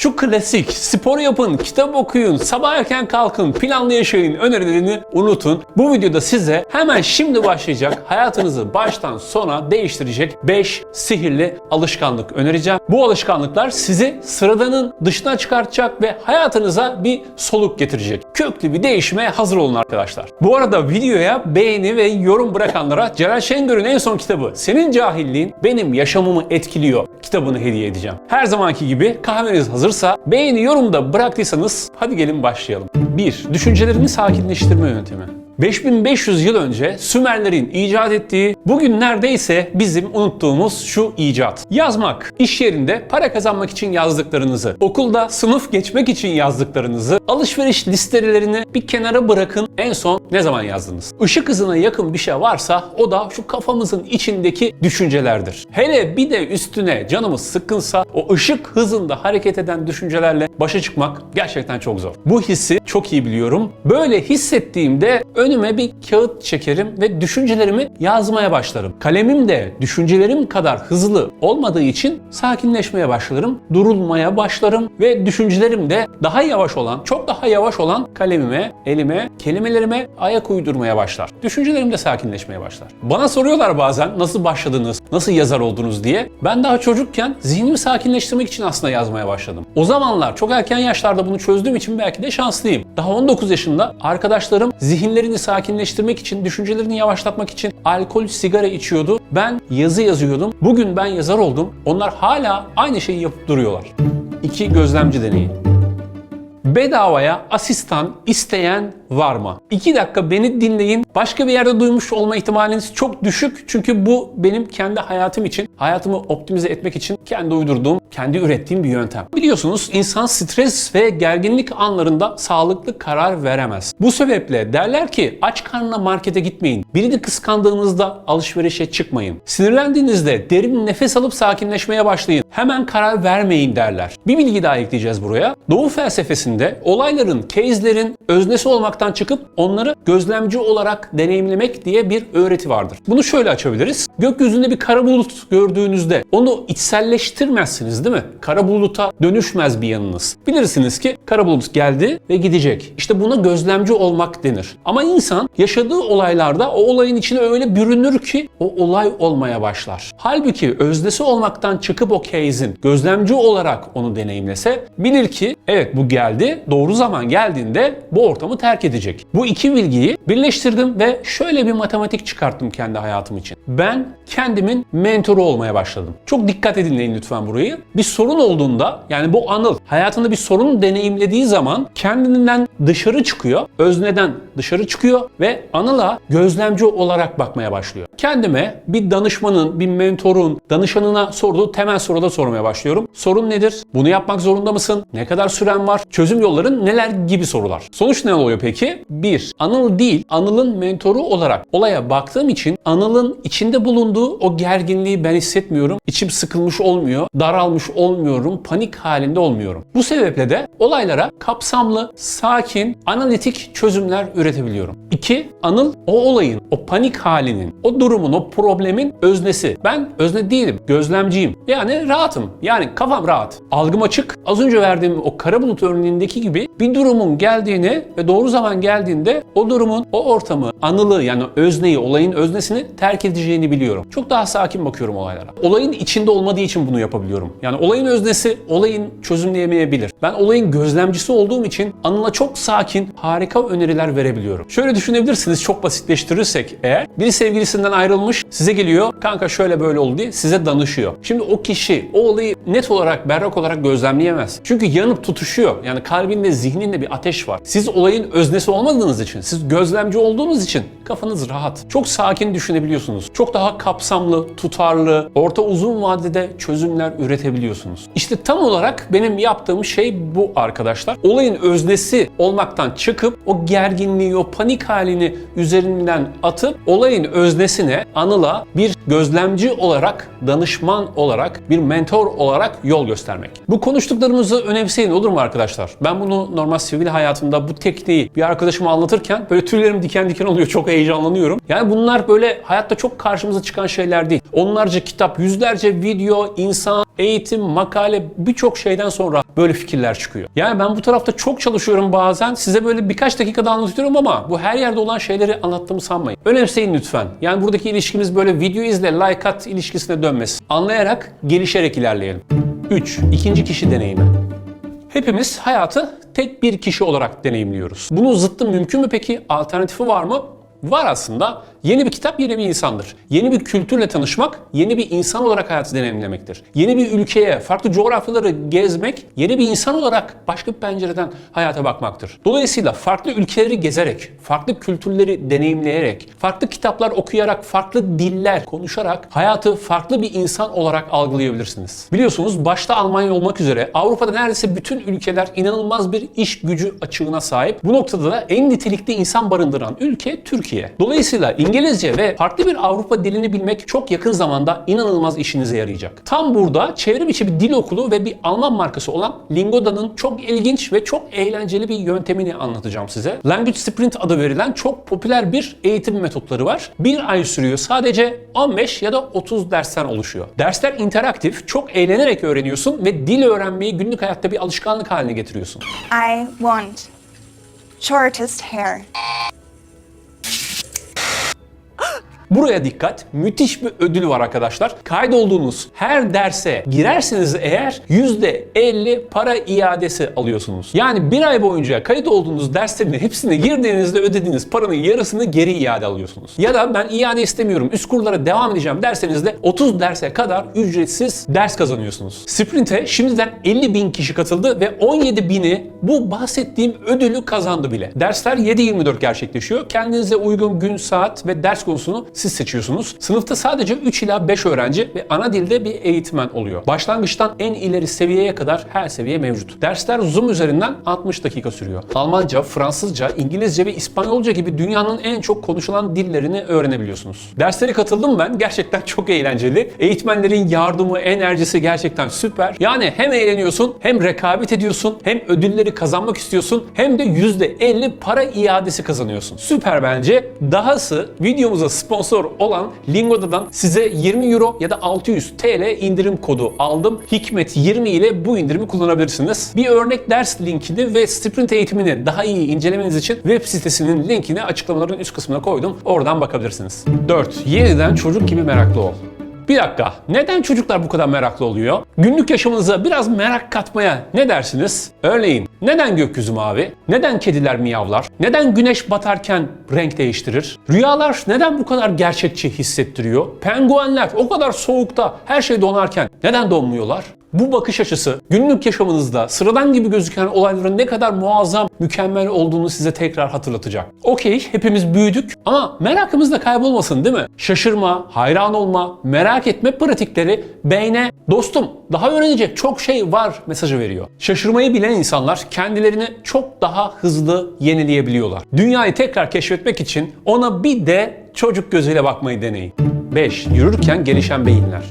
Şu klasik spor yapın, kitap okuyun, sabah erken kalkın, planlı yaşayın önerilerini unutun. Bu videoda size hemen şimdi başlayacak hayatınızı baştan sona değiştirecek 5 sihirli alışkanlık önereceğim. Bu alışkanlıklar sizi sıradanın dışına çıkartacak ve hayatınıza bir soluk getirecek. Köklü bir değişime hazır olun arkadaşlar. Bu arada videoya beğeni ve yorum bırakanlara Celal Şengör'ün en son kitabı Senin Cahilliğin Benim Yaşamımı Etkiliyor kitabını hediye edeceğim. Her zamanki gibi kahveniz hazırsa beğeni yorum da bıraktıysanız hadi gelin başlayalım. 1. Düşüncelerimi sakinleştirme yöntemi. 5500 yıl önce Sümerlerin icat ettiği, bugün neredeyse bizim unuttuğumuz şu icat. Yazmak. İş yerinde para kazanmak için yazdıklarınızı, okulda sınıf geçmek için yazdıklarınızı, alışveriş listelerini bir kenara bırakın. En son ne zaman yazdınız? Işık hızına yakın bir şey varsa o da şu kafamızın içindeki düşüncelerdir. Hele bir de üstüne canımız sıkkınsa o ışık hızında hareket eden düşüncelerle başa çıkmak gerçekten çok zor. Bu hissi çok iyi biliyorum. Böyle hissettiğimde önüme bir kağıt çekerim ve düşüncelerimi yazmaya başlarım. Kalemim de düşüncelerim kadar hızlı olmadığı için sakinleşmeye başlarım, durulmaya başlarım ve düşüncelerim de daha yavaş olan, çok daha yavaş olan kalemime, elime, kelimelerime ayak uydurmaya başlar. Düşüncelerim de sakinleşmeye başlar. Bana soruyorlar bazen nasıl başladınız, nasıl yazar oldunuz diye. Ben daha çocukken zihnimi sakinleştirmek için aslında yazmaya başladım. O zamanlar çok erken yaşlarda bunu çözdüğüm için belki de şanslıyım. Daha 19 yaşında arkadaşlarım zihinlerini sakinleştirmek için, düşüncelerini yavaşlatmak için alkol, sigara içiyordu. Ben yazı yazıyordum. Bugün ben yazar oldum. Onlar hala aynı şeyi yapıp duruyorlar. 2. Gözlemci deneyi. Bedavaya asistan isteyen var mı? 2 dakika beni dinleyin. Başka bir yerde duymuş olma ihtimaliniz çok düşük. Çünkü bu benim kendi hayatım için, hayatımı optimize etmek için kendi uydurduğum, kendi ürettiğim bir yöntem. Biliyorsunuz insan stres ve gerginlik anlarında sağlıklı karar veremez. Bu sebeple derler ki aç karnına markete gitmeyin. Birini kıskandığınızda alışverişe çıkmayın. Sinirlendiğinizde derin nefes alıp sakinleşmeye başlayın. Hemen karar vermeyin derler. Bir bilgi daha ekleyeceğiz buraya. Doğu felsefesinde olayların, case'lerin öznesi olmaktan çıkıp onları gözlemci olarak deneyimlemek diye bir öğreti vardır. Bunu şöyle açabiliriz. Gökyüzünde bir kara bulut gördüğünüzde onu içselleştirmezsiniz değil mi? Kara buluta dönüşmez bir yanınız. Bilirsiniz ki kara bulut geldi ve gidecek. İşte buna gözlemci olmak denir. Ama insan yaşadığı olaylarda o olayın içine öyle bürünür ki o olay olmaya başlar. Halbuki öznesi olmaktan çıkıp o case'in gözlemci olarak onu deneyimlese bilir ki evet bu geldi doğru zaman geldiğinde bu ortamı terk edecek. Bu iki bilgiyi birleştirdim ve şöyle bir matematik çıkarttım kendi hayatım için. Ben kendimin mentoru olmaya başladım. Çok dikkat edin lütfen burayı. Bir sorun olduğunda yani bu Anıl hayatında bir sorun deneyimlediği zaman kendinden dışarı çıkıyor, özneden dışarı çıkıyor ve Anıl'a gözlemci olarak bakmaya başlıyor. Kendime bir danışmanın, bir mentorun, danışanına sorduğu temel soruda sormaya başlıyorum. Sorun nedir? Bunu yapmak zorunda mısın? Ne kadar süren var? Çözüm yolların neler gibi sorular. Sonuç ne oluyor peki? 1. Anıl değil, Anıl'ın mentoru olarak olaya baktığım için Anıl'ın içinde bulunduğu o gerginliği ben hissetmiyorum. İçim sıkılmış olmuyor, daralmış olmuyorum, panik halinde olmuyorum. Bu sebeple de olaylara kapsamlı, sakin, analitik çözümler üretebiliyorum. 2. Anıl o olayın, o panik halinin, o durumun, o problemin öznesi. Ben özne değilim, gözlemciyim. Yani rahatım. Yani kafam rahat. Algım açık. Az önce verdiğim o kara bulut örneğindeki gibi bir durumun geldiğini ve doğru zaman geldiğinde o durumun, o ortamı, anılı yani özneyi, olayın öznesini terk edeceğini biliyorum. Çok daha sakin bakıyorum olaylara. Olayın içinde olmadığı için bunu yapabiliyorum. Yani olayın öznesi olayın çözümleyemeyebilir. Ben olayın gözlemcisi olduğum için Anıl'a çok sakin, harika öneriler verebiliyorum. Şöyle düşünebilirsiniz çok basitleştirirsek eğer biri sevgilisinden ayrılmış size geliyor kanka şöyle böyle oldu diye size danışıyor. Şimdi o kişi o olayı net olarak berrak olarak gözlemleyemez. Çünkü yanıp tutuşuyor. Yani kalbinde zihninde bir ateş var. Siz olayın öznesi olmadığınız için, siz gözlemci olduğunuz için kafanız rahat. Çok sakin düşünebiliyorsunuz. Çok daha kapsamlı, tutarlı, orta uzun vadede çözümler üretebiliyorsunuz. İşte tam olarak benim yaptığım şey bu arkadaşlar. Olayın öznesi olmaktan çıkıp o gerginliği, o panik halini üzerinden atıp olayın öznesine, anıla bir gözlemci olarak, danışman olarak, bir mentor olarak yol göstermek. Bu konuştuklarımızı önemseyin olur mu arkadaşlar? Ben bunu normal sivil hayatımda bu tekniği bir arkadaşıma anlatırken böyle tüylerim diken diken oluyor. Çok heyecanlanıyorum. Yani bunlar böyle hayatta çok karşımıza çıkan şeyler değil. Onlarca kitap, yüzlerce video, insan, eğitim, makale birçok şeyden sonra böyle fikirler çıkıyor. Yani ben bu tarafta çok çalışıyorum bazen. Size böyle birkaç dakikada anlatıyorum ama bu her yerde olan şeyleri anlattığımı sanmayın. Önemseyin lütfen. Yani buradaki ilişkimiz böyle video izle, like at ilişkisine dönmesin. Anlayarak, gelişerek ilerleyelim. 3. İkinci kişi deneyimi. Hepimiz hayatı tek bir kişi olarak deneyimliyoruz. Bunun zıttı mümkün mü peki? Alternatifi var mı? Var aslında. Yeni bir kitap yeni bir insandır. Yeni bir kültürle tanışmak, yeni bir insan olarak hayatı deneyimlemektir. Yeni bir ülkeye, farklı coğrafyaları gezmek, yeni bir insan olarak başka bir pencereden hayata bakmaktır. Dolayısıyla farklı ülkeleri gezerek, farklı kültürleri deneyimleyerek, farklı kitaplar okuyarak, farklı diller konuşarak hayatı farklı bir insan olarak algılayabilirsiniz. Biliyorsunuz başta Almanya olmak üzere Avrupa'da neredeyse bütün ülkeler inanılmaz bir iş gücü açığına sahip. Bu noktada da en nitelikli insan barındıran ülke Türkiye. Dolayısıyla İngilizce ve farklı bir Avrupa dilini bilmek çok yakın zamanda inanılmaz işinize yarayacak. Tam burada çevrim içi bir dil okulu ve bir Alman markası olan Lingoda'nın çok ilginç ve çok eğlenceli bir yöntemini anlatacağım size. Language Sprint adı verilen çok popüler bir eğitim metotları var. Bir ay sürüyor. Sadece 15 ya da 30 dersten oluşuyor. Dersler interaktif, çok eğlenerek öğreniyorsun ve dil öğrenmeyi günlük hayatta bir alışkanlık haline getiriyorsun. I want shortest hair. Buraya dikkat. Müthiş bir ödül var arkadaşlar. Kaydolduğunuz her derse girerseniz eğer %50 para iadesi alıyorsunuz. Yani bir ay boyunca kayıt olduğunuz derslerin hepsine girdiğinizde ödediğiniz paranın yarısını geri iade alıyorsunuz. Ya da ben iade istemiyorum, üst kurlara devam edeceğim derseniz de 30 derse kadar ücretsiz ders kazanıyorsunuz. Sprint'e şimdiden 50 bin kişi katıldı ve 17 bini bu bahsettiğim ödülü kazandı bile. Dersler 7-24 gerçekleşiyor. Kendinize uygun gün, saat ve ders konusunu siz seçiyorsunuz. Sınıfta sadece 3 ila 5 öğrenci ve ana dilde bir eğitmen oluyor. Başlangıçtan en ileri seviyeye kadar her seviye mevcut. Dersler Zoom üzerinden 60 dakika sürüyor. Almanca, Fransızca, İngilizce ve İspanyolca gibi dünyanın en çok konuşulan dillerini öğrenebiliyorsunuz. Derslere katıldım ben. Gerçekten çok eğlenceli. Eğitmenlerin yardımı, enerjisi gerçekten süper. Yani hem eğleniyorsun, hem rekabet ediyorsun, hem ödülleri kazanmak istiyorsun, hem de %50 para iadesi kazanıyorsun. Süper bence. Dahası videomuza sponsor olan Lingoda'dan size 20 euro ya da 600 TL indirim kodu aldım. Hikmet 20 ile bu indirimi kullanabilirsiniz. Bir örnek ders linkini ve sprint eğitimini daha iyi incelemeniz için web sitesinin linkini açıklamaların üst kısmına koydum. Oradan bakabilirsiniz. 4. Yeniden çocuk gibi meraklı ol. Bir dakika. Neden çocuklar bu kadar meraklı oluyor? Günlük yaşamınıza biraz merak katmaya ne dersiniz? Örneğin neden gökyüzü mavi? Neden kediler miyavlar? Neden güneş batarken renk değiştirir? Rüyalar neden bu kadar gerçekçi hissettiriyor? Penguenler o kadar soğukta her şey donarken neden donmuyorlar? Bu bakış açısı günlük yaşamınızda sıradan gibi gözüken olayların ne kadar muazzam, mükemmel olduğunu size tekrar hatırlatacak. Okey, hepimiz büyüdük ama merakımız da kaybolmasın değil mi? Şaşırma, hayran olma, merak etme pratikleri beyne dostum daha öğrenecek çok şey var mesajı veriyor. Şaşırmayı bilen insanlar kendilerini çok daha hızlı yenileyebiliyorlar. Dünyayı tekrar keşfetmek için ona bir de çocuk gözüyle bakmayı deneyin. 5. Yürürken gelişen beyinler.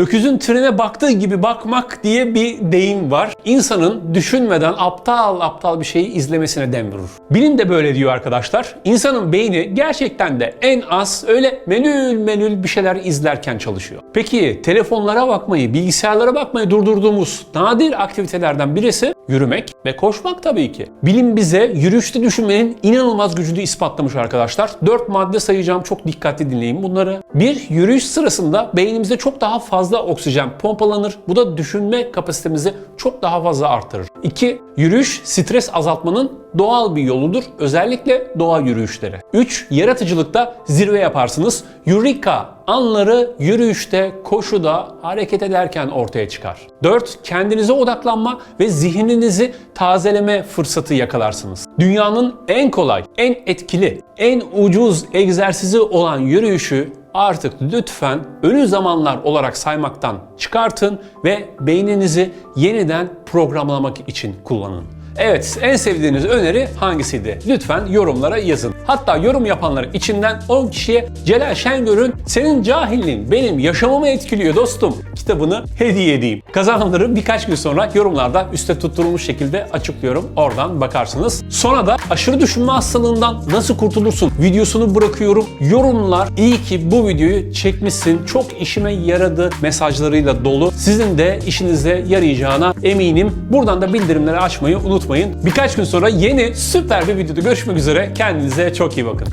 Öküzün trene baktığı gibi bakmak diye bir deyim var. İnsanın düşünmeden aptal aptal bir şeyi izlemesine dem vurur. Bilim de böyle diyor arkadaşlar. İnsanın beyni gerçekten de en az öyle menül menül bir şeyler izlerken çalışıyor. Peki telefonlara bakmayı, bilgisayarlara bakmayı durdurduğumuz nadir aktivitelerden birisi yürümek ve koşmak tabii ki. Bilim bize yürüyüşte düşünmenin inanılmaz gücünü ispatlamış arkadaşlar. 4 madde sayacağım çok dikkatli dinleyin bunları. Bir, yürüyüş sırasında beynimize çok daha fazla oksijen pompalanır. Bu da düşünme kapasitemizi çok daha fazla artırır. 2. Yürüyüş stres azaltmanın doğal bir yoludur. Özellikle doğa yürüyüşleri. 3. Yaratıcılıkta zirve yaparsınız. Eureka anları yürüyüşte, koşuda, hareket ederken ortaya çıkar. 4. Kendinize odaklanma ve zihninizi tazeleme fırsatı yakalarsınız. Dünyanın en kolay, en etkili, en ucuz egzersizi olan yürüyüşü artık lütfen ölü zamanlar olarak saymaktan çıkartın ve beyninizi yeniden programlamak için kullanın. Evet, en sevdiğiniz öneri hangisiydi? Lütfen yorumlara yazın. Hatta yorum yapanların içinden 10 kişiye Celal Şengör'ün Senin Cahilliğin Benim Yaşamımı Etkiliyor Dostum kitabını hediye edeyim. Kazananları birkaç gün sonra yorumlarda üstte tutturulmuş şekilde açıklıyorum. Oradan bakarsınız. Sonra da aşırı düşünme hastalığından nasıl kurtulursun videosunu bırakıyorum. Yorumlar iyi ki bu videoyu çekmişsin. Çok işime yaradı mesajlarıyla dolu. Sizin de işinize yarayacağına eminim. Buradan da bildirimleri açmayı unutmayın. Birkaç gün sonra yeni süper bir videoda görüşmek üzere. Kendinize çok iyi bakın.